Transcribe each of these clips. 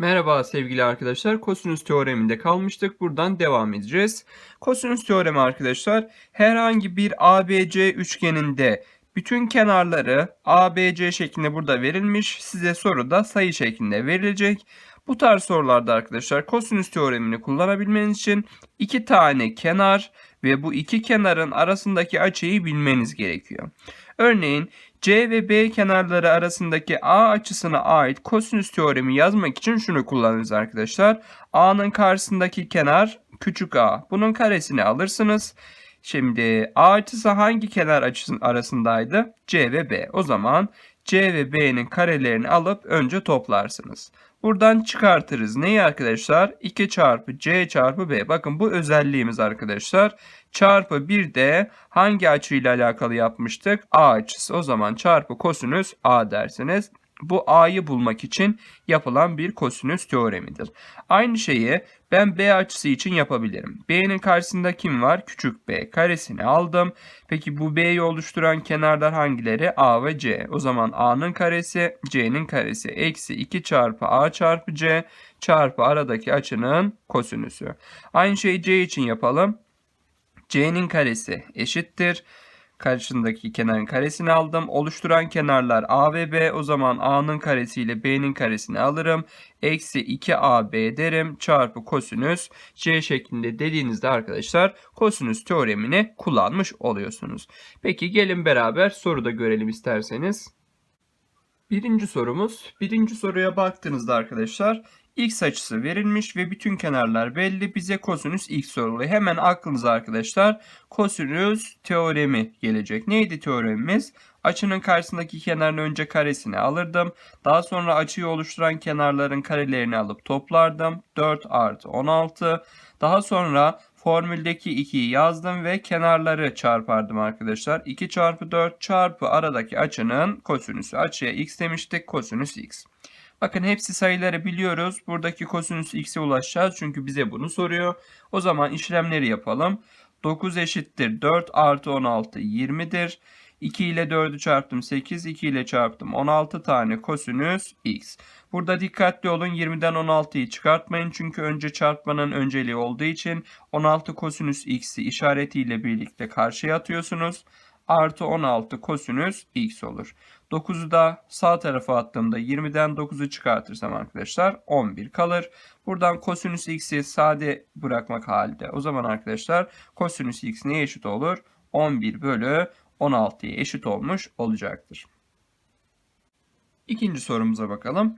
Merhaba sevgili arkadaşlar. Kosinüs teoreminde kalmıştık. Buradan devam edeceğiz. Kosinüs teoremi arkadaşlar herhangi bir ABC üçgeninde bütün kenarları ABC şeklinde burada verilmiş. Size soruda sayı şeklinde verilecek. Bu tarz sorularda arkadaşlar kosinüs teoremini kullanabilmeniz için iki tane kenar ve bu iki kenarın arasındaki açıyı bilmeniz gerekiyor. Örneğin C ve B kenarları arasındaki A açısına ait kosinüs teoremi yazmak için şunu kullanırız arkadaşlar. A'nın karşısındaki kenar küçük a. Bunun karesini alırsınız. Şimdi A açısı hangi kenar açısının arasındaydı? C ve B. O zaman C ve B'nin karelerini alıp önce toplarsınız. Buradan çıkartırız. Neyi arkadaşlar? 2 çarpı C çarpı B. Bakın bu özelliğimiz arkadaşlar. Çarpı bir de hangi açıyla alakalı yapmıştık? A açısı. O zaman çarpı kosinüs A dersiniz. Bu A'yı bulmak için yapılan bir kosinüs teoremidir. Aynı şeyi ben B açısı için yapabilirim. B'nin karşısında kim var? Küçük b. Karesini aldım. Peki bu B'yi oluşturan kenarlar hangileri? A ve C. O zaman A'nın karesi C'nin karesi eksi 2 çarpı A çarpı C çarpı aradaki açının kosinüsü. Aynı şeyi C için yapalım. C'nin karesi eşittir. Karşındaki kenarın karesini aldım. Oluşturan kenarlar A ve B. O zaman A'nın karesi ile B'nin karesini alırım. Eksi 2AB derim. Çarpı kosinüs C şeklinde dediğinizde arkadaşlar kosinüs teoremini kullanmış oluyorsunuz. Peki gelin beraber soruda görelim isterseniz. Birinci sorumuz. Birinci soruya baktığınızda arkadaşlar x açısı verilmiş ve bütün kenarlar belli. Bize kosinüs x soruluyor. Hemen aklınıza arkadaşlar kosinüs teoremi gelecek. Neydi teoremimiz? Açının karşısındaki kenarın önce karesini alırdım. Daha sonra açıyı oluşturan kenarların karelerini alıp toplardım. 4 artı 16. Daha sonra formüldeki 2'yi yazdım ve kenarları çarpardım arkadaşlar. 2 çarpı 4 çarpı aradaki açının kosinüsü. Açıya x demiştik kosinüs x. Bakın hepsi sayıları biliyoruz. Buradaki kosinüs x'e ulaşacağız. Çünkü bize bunu soruyor. O zaman işlemleri yapalım. 9 eşittir 4 artı 16 20'dir. 2 ile 4'ü çarptım 8, 2 ile çarptım 16 tane kosinüs x. Burada dikkatli olun 20'den 16'yı çıkartmayın çünkü önce çarpmanın önceliği olduğu için 16 kosinüs x'i işaretiyle birlikte karşıya atıyorsunuz. Artı 16 kosinüs x olur. 9'u da sağ tarafa attığımda 20'den 9'u çıkartırsam arkadaşlar 11 kalır. Buradan kosinüs x'i sade bırakmak halinde. O zaman arkadaşlar kosinüs x neye eşit olur? 11 bölü 16'ya eşit olmuş olacaktır. İkinci sorumuza bakalım.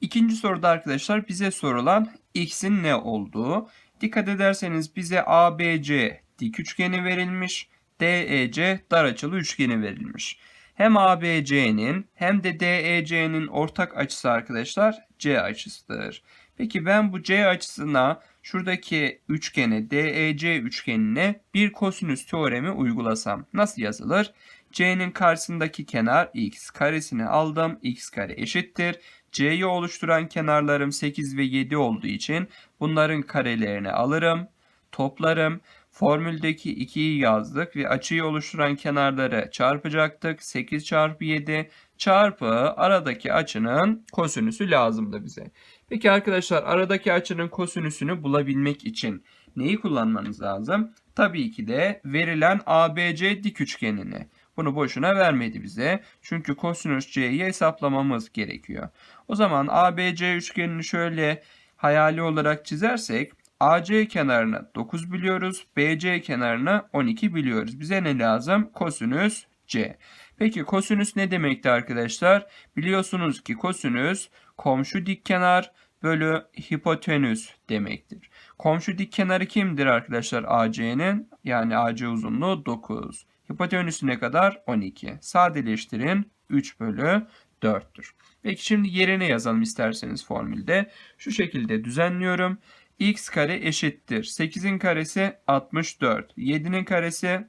İkinci soruda arkadaşlar bize sorulan x'in ne olduğu. Dikkat ederseniz bize ABC dik üçgeni verilmiş. DEC dar açılı üçgeni verilmiş. Hem ABC'nin hem de DEC'nin ortak açısı arkadaşlar C açısıdır. Peki ben bu C açısına şuradaki üçgene DEC üçgenine bir kosinüs teoremi uygulasam nasıl yazılır? C'nin karşısındaki kenar x karesini aldım. x kare eşittir. C'yi oluşturan kenarlarım 8 ve 7 olduğu için bunların karelerini alırım. Toplarım. Formüldeki 2'yi yazdık ve açıyı oluşturan kenarları çarpacaktık. 8 çarpı 7 çarpı aradaki açının kosinüsü lazımdı bize. Peki arkadaşlar aradaki açının kosinüsünü bulabilmek için neyi kullanmanız lazım? Tabii ki de verilen ABC dik üçgenini. Bunu boşuna vermedi bize. Çünkü kosinüs C'yi hesaplamamız gerekiyor. O zaman ABC üçgenini şöyle hayali olarak çizersek AC kenarını 9 biliyoruz. BC kenarını 12 biliyoruz. Bize ne lazım? Kosinüs C. Peki kosinüs ne demekti arkadaşlar? Biliyorsunuz ki kosinüs komşu dik kenar bölü hipotenüs demektir. Komşu dik kenarı kimdir arkadaşlar AC'nin? Yani AC uzunluğu 9. Hipotenüsü ne kadar? 12. Sadeleştirin 3 bölü 4'tür. Peki şimdi yerine yazalım isterseniz formülde. Şu şekilde düzenliyorum x kare eşittir. 8'in karesi 64. 7'nin karesi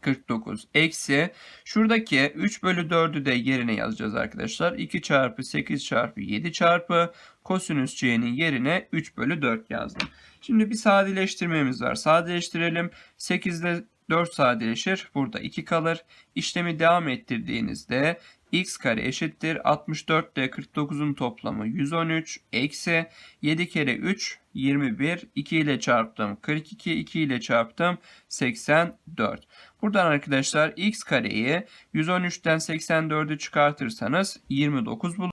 49. Eksi şuradaki 3 bölü 4'ü de yerine yazacağız arkadaşlar. 2 çarpı 8 çarpı 7 çarpı kosinüs c'nin yerine 3 bölü 4 yazdım. Şimdi bir sadeleştirmemiz var. Sadeleştirelim. 8 ile 4 sadeleşir. Burada 2 kalır. İşlemi devam ettirdiğinizde x kare eşittir 64 ile 49'un toplamı 113 eksi 7 kere 3 21 2 ile çarptım 42 2 ile çarptım 84. Buradan arkadaşlar x kareyi 113'ten 84'ü çıkartırsanız 29 bulur.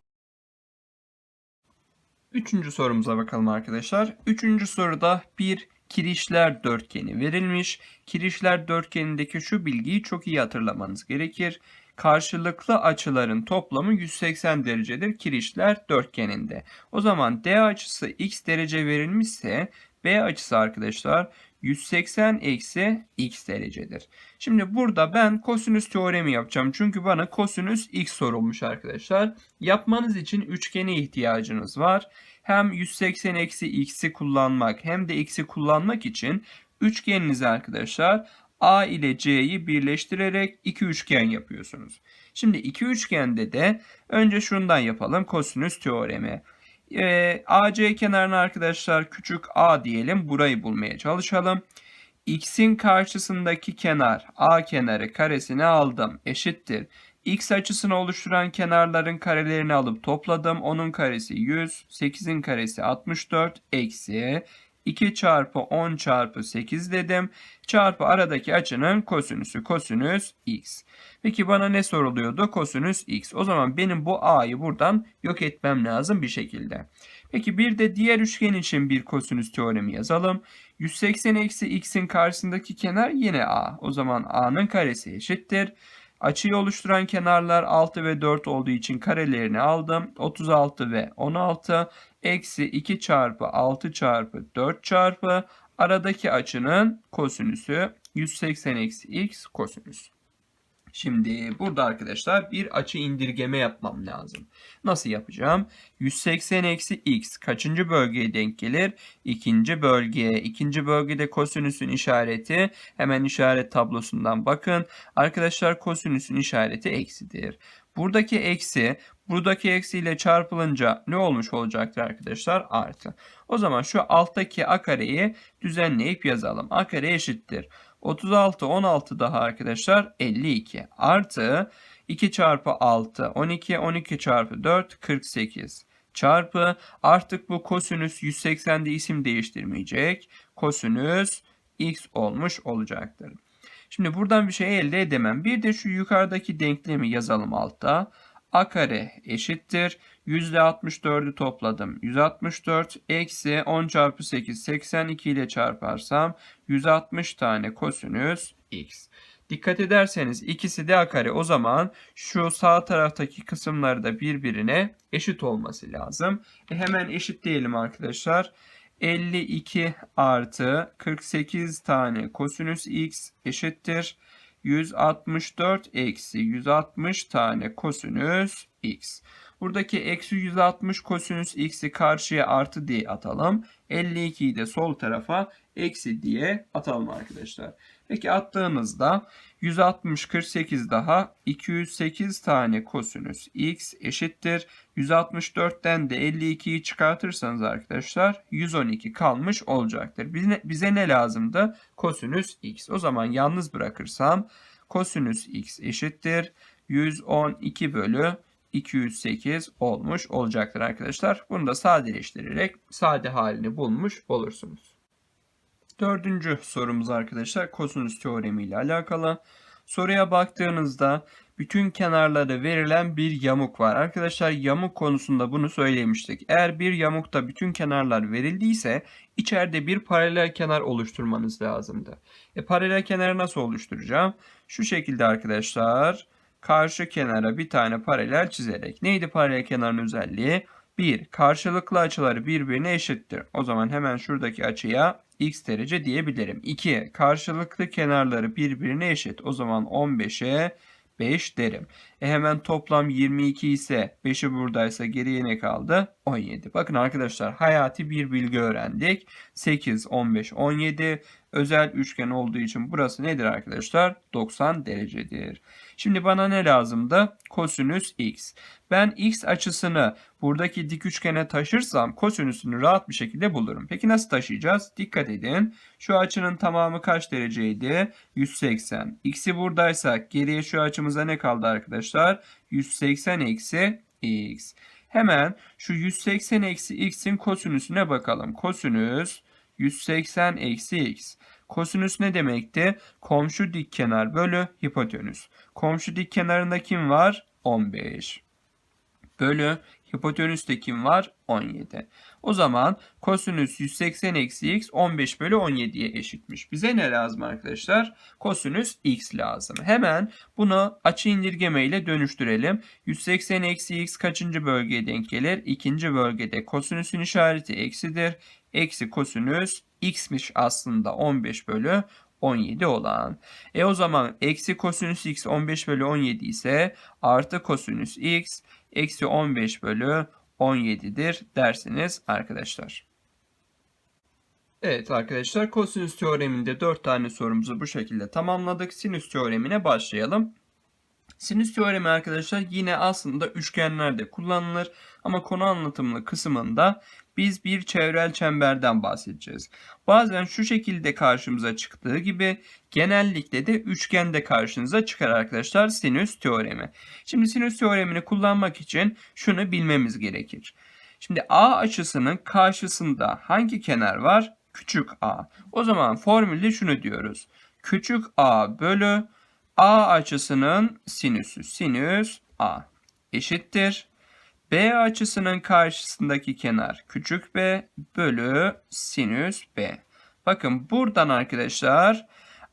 Üçüncü sorumuza bakalım arkadaşlar. Üçüncü soruda bir kirişler dörtgeni verilmiş. Kirişler dörtgenindeki şu bilgiyi çok iyi hatırlamanız gerekir. Karşılıklı açıların toplamı 180 derecedir kirişler dörtgeninde. O zaman D açısı x derece verilmişse B açısı arkadaşlar 180 eksi x derecedir. Şimdi burada ben kosinüs teoremi yapacağım. Çünkü bana kosinüs x sorulmuş arkadaşlar. Yapmanız için üçgene ihtiyacınız var. Hem 180 eksi x'i kullanmak hem de x'i kullanmak için üçgeninizi arkadaşlar A ile C'yi birleştirerek iki üçgen yapıyorsunuz. Şimdi iki üçgende de önce şundan yapalım kosinüs teoremi. Ee, AC kenarına arkadaşlar küçük a diyelim. Burayı bulmaya çalışalım. X'in karşısındaki kenar A kenarı karesini aldım. Eşittir. X açısını oluşturan kenarların karelerini alıp topladım. Onun karesi 100. 8'in karesi 64. Eksi 2 çarpı 10 çarpı 8 dedim. Çarpı aradaki açının kosinüsü. Kosinüs x. Peki bana ne soruluyordu? Kosinüs x. O zaman benim bu a'yı buradan yok etmem lazım bir şekilde. Peki bir de diğer üçgen için bir kosinüs teoremi yazalım. 180 eksi x'in karşısındaki kenar yine a. O zaman a'nın karesi eşittir. Açıyı oluşturan kenarlar 6 ve 4 olduğu için karelerini aldım. 36 ve 16 eksi 2 çarpı 6 çarpı 4 çarpı aradaki açının kosinüsü 180 eksi x kosinüs. Şimdi burada arkadaşlar bir açı indirgeme yapmam lazım. Nasıl yapacağım? 180 eksi x kaçıncı bölgeye denk gelir? İkinci bölgeye. İkinci bölgede kosinüsün işareti hemen işaret tablosundan bakın. Arkadaşlar kosinüsün işareti eksidir. Buradaki eksi buradaki eksiyle çarpılınca ne olmuş olacaktır arkadaşlar? Artı. O zaman şu alttaki a kareyi düzenleyip yazalım. a kare eşittir. 36 16 daha arkadaşlar 52 artı 2 çarpı 6 12 12 çarpı 4 48 çarpı artık bu kosinüs 180'de isim değiştirmeyecek. Kosinüs x olmuş olacaktır. Şimdi buradan bir şey elde edemem. Bir de şu yukarıdaki denklemi yazalım altta. A kare eşittir. %64'ü topladım. 164 eksi 10 çarpı 8 82 ile çarparsam 160 tane kosinüs x. Dikkat ederseniz ikisi de a. O zaman şu sağ taraftaki kısımları da birbirine eşit olması lazım. E hemen eşit diyelim arkadaşlar. 52 artı 48 tane kosinüs x eşittir. 164 eksi 160 tane kosinüs x. Buradaki eksi 160 kosinüs x'i karşıya artı diye atalım. 52'yi de sol tarafa eksi diye atalım arkadaşlar. Peki attığımızda 160 48 daha 208 tane kosinüs x eşittir. 164'ten de 52'yi çıkartırsanız arkadaşlar 112 kalmış olacaktır. Bize, ne lazımdı? Kosinüs x. O zaman yalnız bırakırsam kosinüs x eşittir. 112 bölü 208 olmuş olacaktır arkadaşlar. Bunu da sadeleştirerek sade halini bulmuş olursunuz. Dördüncü sorumuz arkadaşlar kosinüs teoremi ile alakalı. Soruya baktığınızda bütün kenarları verilen bir yamuk var. Arkadaşlar yamuk konusunda bunu söylemiştik. Eğer bir yamukta bütün kenarlar verildiyse içeride bir paralel kenar oluşturmanız lazımdı. E paralel kenarı nasıl oluşturacağım? Şu şekilde arkadaşlar karşı kenara bir tane paralel çizerek. Neydi paralel kenarın özelliği? 1. Karşılıklı açıları birbirine eşittir. O zaman hemen şuradaki açıya x derece diyebilirim. 2. Karşılıklı kenarları birbirine eşit. O zaman 15'e 5 derim. E hemen toplam 22 ise 5'i buradaysa geriye ne kaldı? 17. Bakın arkadaşlar hayati bir bilgi öğrendik. 8, 15, 17 özel üçgen olduğu için burası nedir arkadaşlar? 90 derecedir. Şimdi bana ne lazımdı? Kosinüs x. Ben x açısını buradaki dik üçgene taşırsam kosinüsünü rahat bir şekilde bulurum. Peki nasıl taşıyacağız? Dikkat edin. Şu açının tamamı kaç dereceydi? 180. X'i buradaysa geriye şu açımıza ne kaldı arkadaşlar? Arkadaşlar? 180 eksi x. Hemen şu 180 eksi x'in kosinüsüne bakalım. Kosinüs 180 eksi x. Kosinüs ne demekti? Komşu dik kenar bölü hipotenüs. Komşu dik kenarında kim var? 15. Bölü hipotenüste kim var? 17. O zaman kosinüs 180 eksi x 15 bölü 17'ye eşitmiş. Bize ne lazım arkadaşlar? Kosinüs x lazım. Hemen bunu açı indirgeme ile dönüştürelim. 180 eksi x kaçıncı bölgeye denk gelir? İkinci bölgede kosinüsün işareti eksidir. Eksi kosinüs x'miş aslında 15 bölü 17 olan. E o zaman eksi kosinüs x 15 bölü 17 ise artı kosinüs x eksi 15 bölü 17'dir dersiniz arkadaşlar. Evet arkadaşlar kosinüs teoreminde 4 tane sorumuzu bu şekilde tamamladık. Sinüs teoremine başlayalım. Sinüs teoremi arkadaşlar yine aslında üçgenlerde kullanılır ama konu anlatımlı kısmında biz bir çevrel çemberden bahsedeceğiz. Bazen şu şekilde karşımıza çıktığı gibi genellikle de üçgende karşınıza çıkar arkadaşlar sinüs teoremi. Şimdi sinüs teoremini kullanmak için şunu bilmemiz gerekir. Şimdi A açısının karşısında hangi kenar var? Küçük a. O zaman formülde şunu diyoruz. Küçük a bölü a açısının sinüsü. Sinüs a eşittir. B açısının karşısındaki kenar küçük b bölü sinüs b. Bakın buradan arkadaşlar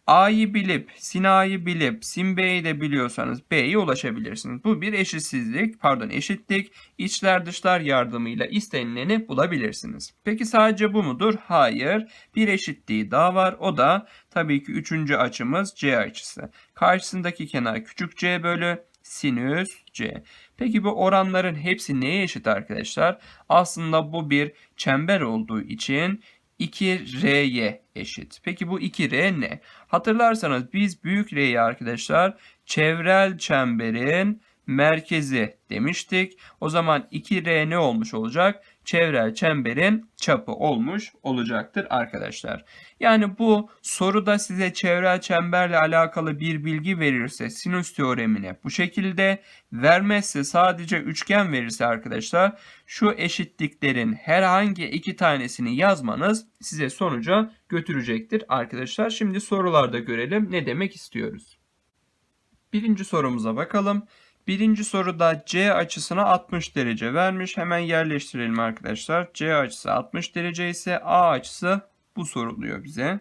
A'yı bilip, sin A'yı bilip, sin B'yi de biliyorsanız B'ye ulaşabilirsiniz. Bu bir eşitsizlik, pardon eşitlik, içler dışlar yardımıyla istenileni bulabilirsiniz. Peki sadece bu mudur? Hayır. Bir eşitliği daha var. O da tabii ki üçüncü açımız C açısı. Karşısındaki kenar küçük c bölü sinüs c. Peki bu oranların hepsi neye eşit arkadaşlar? Aslında bu bir çember olduğu için 2R'ye eşit. Peki bu 2R ne? Hatırlarsanız biz büyük R'yi arkadaşlar çevrel çemberin merkezi demiştik. O zaman 2R ne olmuş olacak? Çevrel çemberin çapı olmuş olacaktır arkadaşlar. Yani bu soruda size çevrel çemberle alakalı bir bilgi verirse sinüs teoremini bu şekilde vermezse sadece üçgen verirse arkadaşlar şu eşitliklerin herhangi iki tanesini yazmanız size sonuca götürecektir arkadaşlar. Şimdi sorularda görelim ne demek istiyoruz. Birinci sorumuza bakalım. Birinci soruda C açısına 60 derece vermiş. Hemen yerleştirelim arkadaşlar. C açısı 60 derece ise A açısı bu soruluyor bize.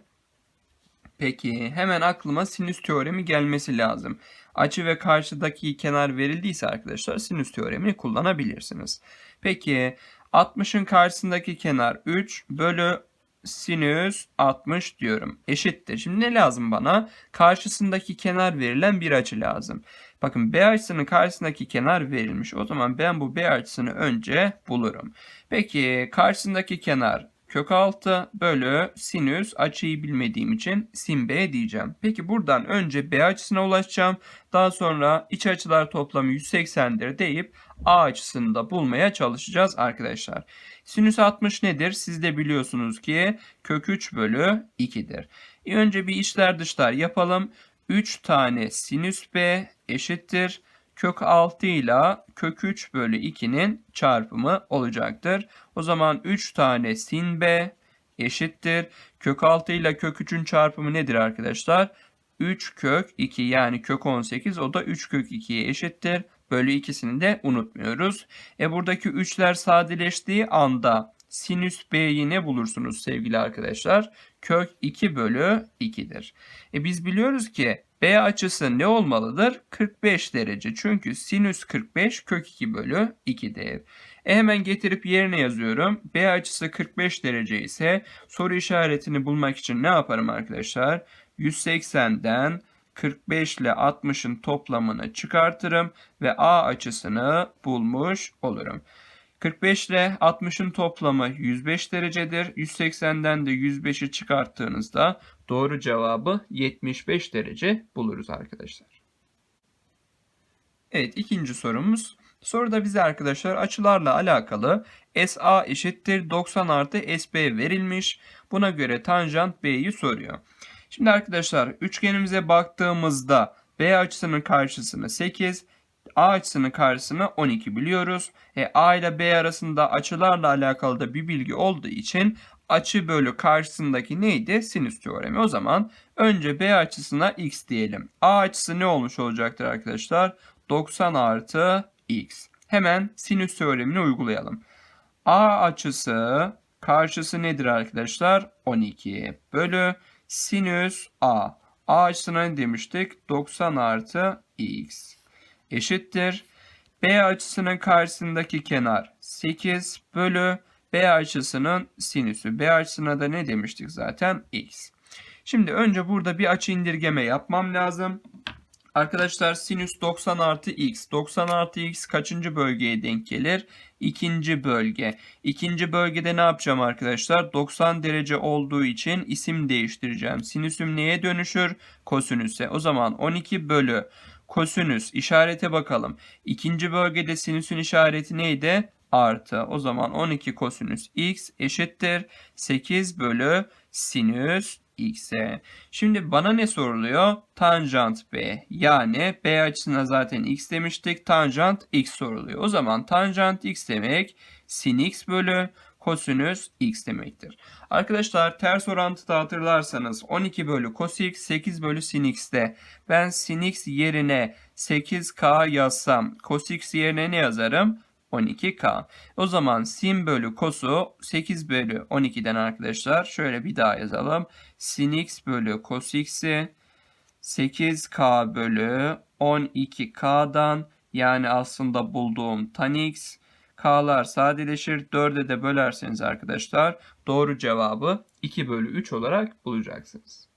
Peki hemen aklıma sinüs teoremi gelmesi lazım. Açı ve karşıdaki kenar verildiyse arkadaşlar sinüs teoremini kullanabilirsiniz. Peki 60'ın karşısındaki kenar 3 bölü sinüs 60 diyorum. Eşittir. Şimdi ne lazım bana? Karşısındaki kenar verilen bir açı lazım. Bakın B açısının karşısındaki kenar verilmiş. O zaman ben bu B açısını önce bulurum. Peki karşısındaki kenar kök 6 bölü sinüs açıyı bilmediğim için sin B diyeceğim. Peki buradan önce B açısına ulaşacağım. Daha sonra iç açılar toplamı 180'dir deyip A açısını da bulmaya çalışacağız arkadaşlar. Sinüs 60 nedir? Siz de biliyorsunuz ki kök 3 bölü 2'dir. E önce bir içler dışlar yapalım. 3 tane sinüs B eşittir. Kök 6 ile kök 3 bölü 2'nin çarpımı olacaktır. O zaman 3 tane sin B eşittir. Kök 6 ile kök 3'ün çarpımı nedir arkadaşlar? 3 kök 2 yani kök 18 o da 3 kök 2'ye eşittir. Bölü ikisini de unutmuyoruz. E buradaki 3'ler sadeleştiği anda sinüs b'yi ne bulursunuz sevgili arkadaşlar? Kök 2 bölü 2'dir. E biz biliyoruz ki B açısı ne olmalıdır? 45 derece. Çünkü sinüs 45 kök 2 bölü 2'dir. E hemen getirip yerine yazıyorum. B açısı 45 derece ise soru işaretini bulmak için ne yaparım arkadaşlar? 180'den 45 ile 60'ın toplamını çıkartırım ve A açısını bulmuş olurum. 45 ile 60'ın toplamı 105 derecedir. 180'den de 105'i çıkarttığınızda doğru cevabı 75 derece buluruz arkadaşlar. Evet ikinci sorumuz. Soruda bize arkadaşlar açılarla alakalı SA eşittir 90 artı SB verilmiş. Buna göre tanjant B'yi soruyor. Şimdi arkadaşlar üçgenimize baktığımızda B açısının karşısını 8, A açısının karşısını 12 biliyoruz. E, A ile B arasında açılarla alakalı da bir bilgi olduğu için açı bölü karşısındaki neydi? Sinüs teoremi. O zaman önce B açısına x diyelim. A açısı ne olmuş olacaktır arkadaşlar? 90 artı x. Hemen sinüs teoremini uygulayalım. A açısı karşısı nedir arkadaşlar? 12 bölü sinüs A. A açısına ne demiştik? 90 artı x eşittir. B açısının karşısındaki kenar 8 bölü B açısının sinüsü. B açısına da ne demiştik zaten? X. Şimdi önce burada bir açı indirgeme yapmam lazım. Arkadaşlar sinüs 90 artı x. 90 artı x kaçıncı bölgeye denk gelir? İkinci bölge. İkinci bölgede ne yapacağım arkadaşlar? 90 derece olduğu için isim değiştireceğim. Sinüsüm neye dönüşür? Kosinüse. O zaman 12 bölü kosinüs işarete bakalım. İkinci bölgede sinüsün işareti neydi? Artı. O zaman 12 kosinüs x eşittir 8 bölü sinüs x'e. Şimdi bana ne soruluyor? Tanjant b. Yani b açısına zaten x demiştik. Tanjant x soruluyor. O zaman tanjant x demek sin x bölü kosinüs x demektir. Arkadaşlar ters orantıda hatırlarsanız 12 bölü cos x 8 bölü sin x'te ben sin x yerine 8k yazsam cos x yerine ne yazarım? 12k. O zaman sin bölü cos'u 8 bölü 12'den arkadaşlar şöyle bir daha yazalım. Sin x bölü cos x'i 8k bölü 12k'dan yani aslında bulduğum tan x k'lar sadeleşir. 4'e de bölerseniz arkadaşlar doğru cevabı 2 bölü 3 olarak bulacaksınız.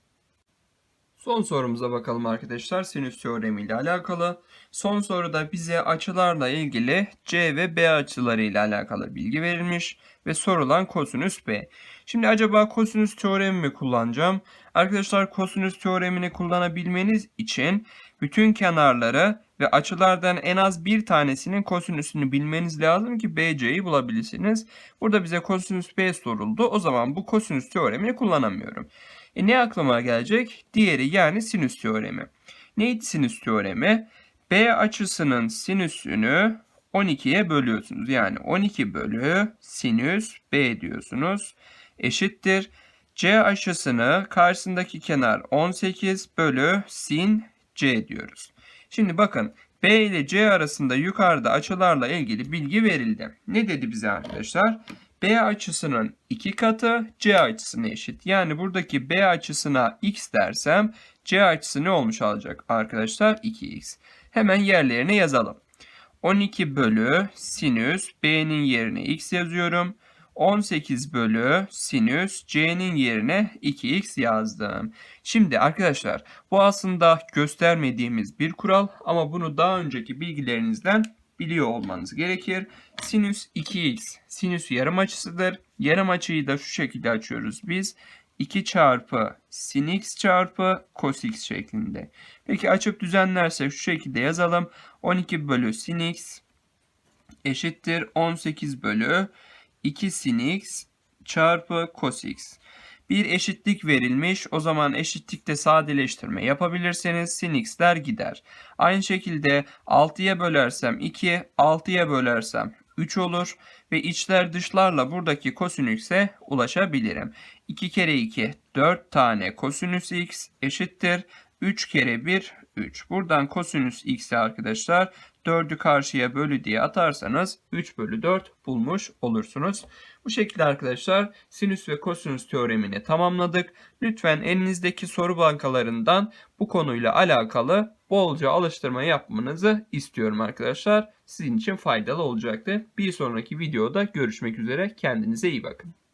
Son sorumuza bakalım arkadaşlar sinüs teoremi ile alakalı. Son soruda bize açılarla ilgili C ve B açıları ile alakalı bilgi verilmiş ve sorulan kosinüs B. Şimdi acaba kosinüs teoremi mi kullanacağım? Arkadaşlar kosinüs teoremini kullanabilmeniz için bütün kenarları ve açılardan en az bir tanesinin kosinüsünü bilmeniz lazım ki BC'yi bulabilirsiniz. Burada bize kosinüs B soruldu. O zaman bu kosinüs teoremini kullanamıyorum. E ne aklıma gelecek? Diğeri yani sinüs teoremi. Neydi sinüs teoremi? B açısının sinüsünü 12'ye bölüyorsunuz. Yani 12 bölü sinüs B diyorsunuz. Eşittir. C açısını karşısındaki kenar 18 bölü sin C diyoruz. Şimdi bakın B ile C arasında yukarıda açılarla ilgili bilgi verildi. Ne dedi bize arkadaşlar? B açısının 2 katı C açısına eşit. Yani buradaki B açısına x dersem C açısı ne olmuş olacak arkadaşlar? 2x. Hemen yerlerine yazalım. 12 bölü sinüs B'nin yerine x yazıyorum. 18 bölü sinüs C'nin yerine 2x yazdım. Şimdi arkadaşlar bu aslında göstermediğimiz bir kural ama bunu daha önceki bilgilerinizden biliyor olmanız gerekir. Sinüs 2x sinüs yarım açısıdır. Yarım açıyı da şu şekilde açıyoruz biz. 2 çarpı sin x çarpı cos x şeklinde. Peki açıp düzenlersek şu şekilde yazalım. 12 bölü sin x eşittir 18 bölü 2 sin x çarpı cos x. Bir eşitlik verilmiş. O zaman eşitlikte sadeleştirme yapabilirseniz sin x'ler gider. Aynı şekilde 6'ya bölersem 2, 6'ya bölersem 3 olur ve içler dışlarla buradaki kosinüse ulaşabilirim. 2 kere 2 4 tane kosinüs x eşittir. 3 kere 1 3. Buradan kosinüs x'i arkadaşlar 4'ü karşıya bölü diye atarsanız 3 bölü 4 bulmuş olursunuz. Bu şekilde arkadaşlar sinüs ve kosinüs teoremini tamamladık. Lütfen elinizdeki soru bankalarından bu konuyla alakalı bolca alıştırma yapmanızı istiyorum arkadaşlar. Sizin için faydalı olacaktır. Bir sonraki videoda görüşmek üzere. Kendinize iyi bakın.